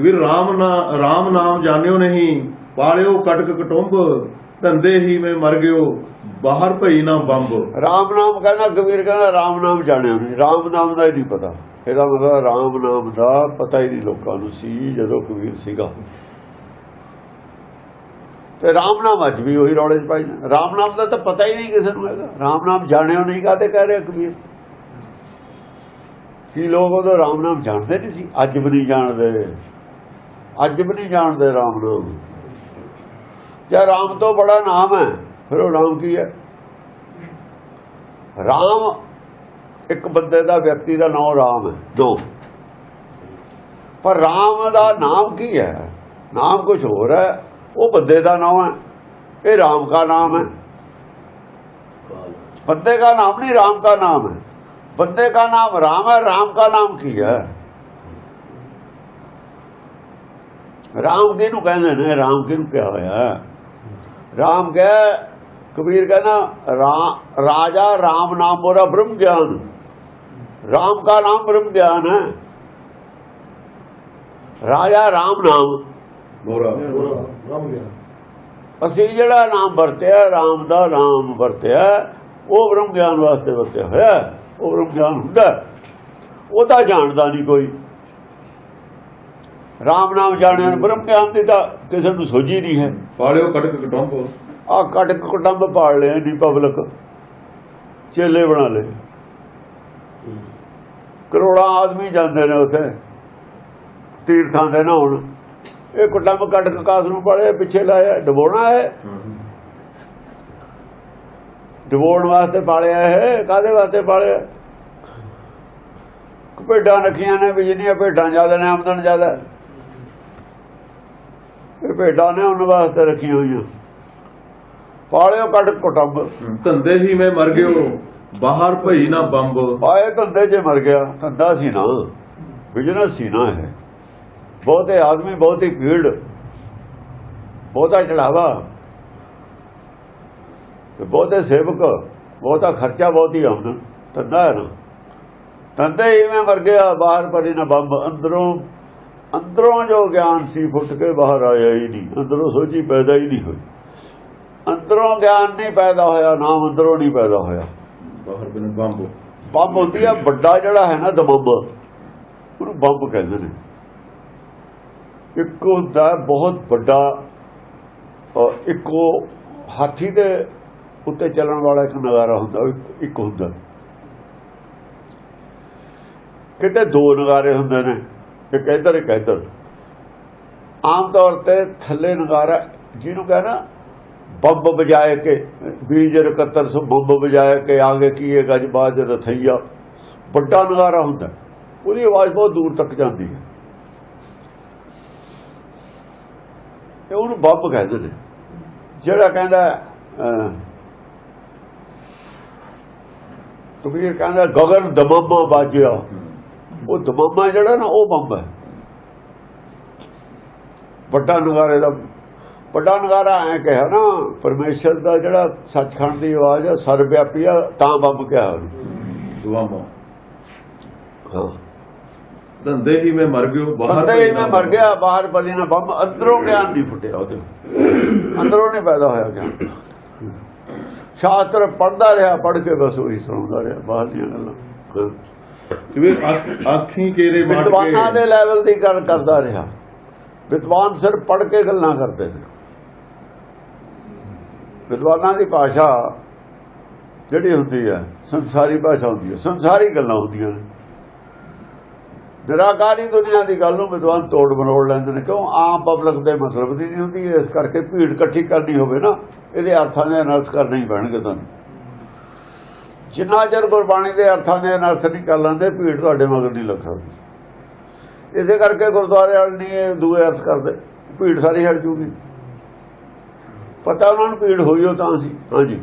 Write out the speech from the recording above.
ਵੀਰ ਰਾਮ ਨਾ ਰਾਮ ਨਾਮ ਜਾਣਿਓ ਨਹੀਂ, ਪਾਲਿਓ ਕਟਕ ਕਟੁੰਬ, ਧੰਦੇ ਹੀ ਮੈਂ ਮਰ ਗਿਓ, ਬਾਹਰ ਭਈ ਨਾ ਬੰਬ। ਰਾਮ ਨਾਮ ਕਹਿੰਦਾ, ਕਬੀਰ ਕਹਿੰਦਾ, ਰਾਮ ਨਾਮ ਜਾਣਿਆ ਨਹੀਂ। ਰਾਮ ਨਾਮ ਦਾ ਹੀ ਨਹੀਂ ਪਤਾ। ਇਹਦਾ ਮਤਲਬ ਰਾਮ ਨਾਮ ਦਾ ਪਤਾ ਹੀ ਨਹੀਂ ਲੋਕਾਂ ਨੂੰ ਸੀ, ਜਦੋਂ ਕਬੀਰ ਸੀਗਾ। ਤੇ ਰਾਮ ਨਾਮ ਅੱਜ ਵੀ ਉਹੀ ਰੌਲੇ 'ਚ ਪਾਈ ਜਾਂਦੇ। ਰਾਮ ਨਾਮ ਦਾ ਤਾਂ ਪਤਾ ਹੀ ਨਹੀਂ ਕਿਸੇ ਨੂੰ ਹੈਗਾ। ਰਾਮ ਨਾਮ ਜਾਣਿਓ ਨਹੀਂ ਕਾਤੇ ਕਹਿ ਰਿਹਾ ਕਬੀਰ? ਕੀ ਲੋਕ ਉਦੋਂ ਰਾਮ ਨਾਮ ਜਾਣਦੇ ਨਹੀਂ ਸੀ? ਅੱਜ ਵੀ ਨਹੀਂ ਜਾਣਦੇ। ਅੱਜ ਵੀ ਨਹੀਂ ਜਾਣਦੇ ਰਾਮ ਲੋਕ। ਜੇ ਰਾਮ ਤੋਂ ਬੜਾ ਨਾਮ ਹੈ, ਫਿਰ ਉਹ ਰਾਮ ਕੀ ਹੈ? ਰਾਮ ਇੱਕ ਬੰਦੇ ਦਾ, ਵਿਅਕਤੀ ਦਾ ਨਾਮ ਰਾਮ ਹੈ, ਦੋ। ਪਰ ਰਾਮ ਦਾ ਨਾਮ ਕੀ ਹੈ? ਨਾਮ ਕੁਝ ਹੋਰ ਹੈ। ਉਹ ਬੰਦੇ ਦਾ ਨਾਮ ਹੈ। ਇਹ ਰਾਮ ਦਾ ਨਾਮ ਹੈ। ਬੰਦੇ ਦਾ ਨਾਮ ਨਹੀਂ, ਰਾਮ ਦਾ ਨਾਮ ਹੈ। ਬੰਦੇ ਦਾ ਨਾਮ ਰਾਮ ਹੈ, ਰਾਮ ਦਾ ਨਾਮ ਕੀ ਹੈ? ਰਾਮ ਕਿਹਨੂੰ ਕਹਿੰਦੇ ਨੇ? ਰਾਮ ਕਿਹਨੂੰ ਕਿਹਾ ਹੋਇਆ? ਰਾਮ ਕਹੇ ਕਬੀਰ ਕਹਿੰਦਾ ਰਾਜਾ ਰਾਮ ਨਾਮ ਮੋਰਾ ਬ੍ਰਹਮ ਗਿਆਨ ਰਾਮ ਕਾ ਨਾਮ ਬ੍ਰਹਮ ਗਿਆਨ ਹੈ। ਰਾਜਾ ਰਾਮ ਨਾਮ। ਮੋਰਾ ਬ੍ਰਹਮ ਗਿਆਨ। ਅਸੀਂ ਜਿਹੜਾ ਨਾਮ ਵਰਤਿਆ ਰਾਮ ਦਾ ਨਾਮ ਵਰਤਿਆ ਉਹ ਬ੍ਰਹਮ ਗਿਆਨ ਵਾਸਤੇ ਵਰਤਿਆ ਹੋਇਆ। ਉਹ ਬ੍ਰਹਮ ਗਿਆਨ ਹੁੰਦਾ। ਉਹ ਤਾਂ ਜਾਣਦਾ ਨਹੀਂ ਕੋਈ। ਰਾਮ ਨਾਮ ਜਾਣਿਆ ਨੂੰ ਬ੍ਰਹਮ ਗਿਆਨ ਦੀ ਤਾਂ ਕਿਸੇ ਨੂੰ ਸੋਝੀ ਨਹੀਂ ਹੈ। ਪਾਲਿਓ ਕਟਕ ਕਟੁੰਬ। ਆ ਕਟਕ ਕੁਟੰਬ ਪਾੜ ਲਿਆ ਨਹੀਂ ਪਬਲਿਕ। ਚੇਲੇ ਬਣਾ ਲਏ। ਕਰੋੜਾਂ ਆਦਮੀ ਜਾਂਦੇ ਨੇ ਉੱਥੇ। ਤੀਰਥਾਂ ਦੇ ਨਹਾਉਣ। ਇਹ ਕੁਟੰਬ ਕਟਕ ਕਾਸ ਨੂੰ ਪਾੜਿਆ ਪਿੱਛੇ ਲਾਇਆ ਡਬੋਣਾ ਹੈ। ਡਬੋਣ ਵਾਸਤੇ ਪਾਲਿਆ ਹੈ ਕਾਦੇ ਵਾਸਤੇ ਪਾਲਿਆ? ਭੇਡਾਂ ਰੱਖੀਆਂ ਨੇ ਵੀ ਜਿੰਨੀਆਂ ਭੇਡਾਂ ਜ਼ਿਆਦਾ ਨੇ ਆਮਦਨ ਜ਼ਿਆਦਾ। ਇਹ ਭੇਡਾਂ ਨੇ ਉਹਨਾਂ ਵਾਸਤੇ ਰੱਖੀਆਂ ਹੋਈਆਂ। ਪਾਲਿਓ ਕੱਢ ਕੁਟੰਬ। ਧੰਦੇ ਹੀ ਮੈਂ ਮਰ ਗਿਓ ਬਾਹਰ ਭਈ ਨਾ ਬੰਬ। ਆਏ ਧੰਦੇ 'ਚ ਮਰ ਗਿਆ ਧੰਦਾ ਸੀ ਨਾ। ਬਿਜ਼ਨਸ ਸੀ ਨਾ ਹੈ ਬਹੁਤੇ ਆਦਮੀ ਬਹੁਤੀ ਭੀੜ ਬਹੁਤਾ ਚੜਾਵਾ। ਤੇ ਬਹੁਤੇ ਸੇਵਕ ਬਹੁਤਾ ਖਰਚਾ ਬਹੁਤੀ ਆਮਦਨ। ਧੰਦਾ ਹੈ ਨਾ। ਧੰਦੇ ਹੀ ਮੈਂ ਮਰ ਗਿਆ ਬਾਹਰ ਪੜੀ ਨਾ ਬੰਬ ਅੰਦਰੋਂ ਅੰਦਰੋਂ ਜੋ ਗਿਆਨ ਸੀ ਫੁੱਟ ਕੇ ਬਾਹਰ ਆਇਆ ਹੀ ਨਹੀਂ ਅੰਦਰੋਂ ਸੋਚੀ ਪੈਦਾ ਹੀ ਨਹੀਂ ਹੋਈ। ਅੰਦਰੋਂ ਗਿਆਨ ਨਹੀਂ ਪੈਦਾ ਹੋਇਆ ਨਾਮ ਅੰਦਰੋਂ ਨਹੀਂ ਪੈਦਾ ਹੋਇਆ। ਬਾਹਰ ਬਿਨ ਬੰਬ। ਬੰਬ ਹੁੰਦੀ ਆ ਵੱਡਾ ਜਿਹੜਾ ਹੈ ਨਾ ਦਮੰਬ ਉਹਨੂੰ ਬੰਬ ਕਹਿੰਦੇ ਨੇ। ਇੱਕ ਹੁੰਦਾ ਬਹੁਤ ਵੱਡਾ ਇੱਕੋ ਹਾਥੀ ਦੇ ਉੱਤੇ ਚੱਲਣ ਵਾਲਾ ਇੱਕ ਨਗਾਰਾ ਹੁੰਦਾ ਇੱਕ ਹੁੰਦਾ। ਕਿਤੇ ਦੋ ਨਗਾਰੇ ਹੁੰਦੇ ਨੇ। ਇੱਕ ਇੱਧਰ ਇੱਕ ਇੱਧਰ ਆਮ ਤੌਰ ਤੇ ਥੱਲੇ ਨਗਾਰਾ ਜਿਹਨੂੰ ਕਹਿੰਦਾ ਬੰਬ ਬਜਾਏ ਕੇ ਬੀਜ ਰਕਤਰ ਸੋ ਬੰਬ ਬਜਾਏ ਕੇ ਆਗੇ ਕੀਏ ਗਜ ਬਾਜ ਰਥਈਆ। ਵੱਡਾ ਨਗਾਰਾ ਹੁੰਦਾ ਉਹਦੀ ਆਵਾਜ਼ ਬਹੁਤ ਦੂਰ ਤੱਕ ਜਾਂਦੀ ਹੈ। ਤੇ ਉਹਨੂੰ ਬੰਬ ਕਹਿੰਦੇ ਨੇ। ਜਿਹੜਾ ਕਹਿੰਦਾ ਅਹ, ਕਹਿੰਦਾ ਗਗਨ ਦਮਮਾ ਬਾਜਿਆ। ਉਹ ਦਮਮਾ ਜਿਹੜਾ ਨਾ ਉਹ ਬੰਬ ਹੈ। ਵੱਡਾ ਨਗਾਰੇ ਦਾ ਵੱਡਾ ਨਗਾਰਾ ਐ ਕਿਹਾ ਨਾ ਪਰਮੇਸ਼ਰ ਦਾ ਜਿਹੜਾ ਸੱਚਖੰਡ ਦੀ ਆਵਾਜ਼ ਹੈ ਸਰਵਿਆਪੀ ਆ ਤਾਂ ਬੰਬ ਕਿਹਾ ਦੁਆਮਾ ਹਾਂ। ਧੰਦੇ ਹੀ ਮੈਂ ਮਰ ਗਿਓ ਬਾਹਰ ਭਈ ਹੀ ਮੈਂ ਮਰ ਗਿਆ ਬਾਹਰ ਬਲੀ ਨਾ ਬੰਬ ਅੰਦਰੋਂ ਗਿਆਨ ਨਹੀਂ ਫੁੱਟਿਆ ਉਹਦੇ ਅੰਦਰੋਂ ਨਹੀਂ ਪੈਦਾ ਹੋਇਆ ਗਿਆਨ। ਸ਼ਾਸਤਰ ਪੜਦਾ ਰਿਹਾ ਪੜ ਕੇ ਬਸ ਉਹੀ ਸੁਣਦਾ ਰਿਹਾ ਬਾਹਰ ਦੀਆਂ ਗੱਲਾਂ। ਹਾਂ। ਅੱਖੀਂ ਕੇਰੇ ਮਾਰ ਵਿਦਵਾਨਾਂ ਦੇ ਲੈਵਲ ਦੀ ਗੱਲ ਕਰਦਾ ਰਿਹਾ। ਵਿਦਵਾਨ ਸਿਰ ਪੜ ਕੇ ਗੱਲਾਂ ਕਰਦੇ ਨੇ। ਵਿਦਵਾਨਾਂ ਦੀ ਭਾਸ਼ਾ ਜਿਹੜੀ ਹੁੰਦੀ ਹੈ, ਸੰਸਾਰੀ ਭਾਸ਼ਾ ਹੁੰਦੀ ਹੈ, ਸੰਸਾਰੀ ਗੱਲਾਂ ਹੁੰਦੀਆਂ ਨੇ। ਨਿਰਾਕਾਰੀ ਦੁਨੀਆ ਦੀ ਗੱਲ ਨੂੰ ਵਿਦਵਾਨ ਤੋੜ ਮਰੋੜ ਲੈਂਦੇ ਨੇ। ਕਿਉਂ? ਆਮ ਪਬਲਿਕ ਦੇ ਮਤਲਬ ਦੀ ਨਹੀਂ ਹੁੰਦੀ। ਇਸ ਕਰਕੇ ਭੀੜ ਇਕੱਠੀ ਕਰਨੀ ਹੋਵੇ ਨਾ, ਇਹਦੇ ਅਰਥਾਂ ਦੇ ਅਨਰਥ ਕਰਨੇ ਹੀ ਪੈਣਗੇ ਤੁਹਾਨੂੰ। ਜਿੰਨਾ ਚਿਰ ਗੁਰਬਾਣੀ ਦੇ ਅਰਥਾਂ ਦੇ ਅਨਰਥ ਨਹੀਂ ਕਰ ਲੈਂਦੇ, ਭੀੜ ਤੁਹਾਡੇ ਮਗਰ ਨਹੀਂ ਲੱਗ ਸਕਦੀ। ਇਸੇ ਕਰਕੇ ਗੁਰਦੁਆਰੇ ਵਾਲੇ ਨਹੀਂ ਇਹ ਦੂਏ ਅਰਥ ਕਰਦੇ। ਭੀੜ ਸਾਰੀ ਹਟ ਜੂਗੀ। ਪਤਾ ਉਹਨਾਂ ਨੂੰ ਭੀੜ ਹੋਈ ਉਹ ਤਾਂ ਸੀ ਹਾਂਜੀ।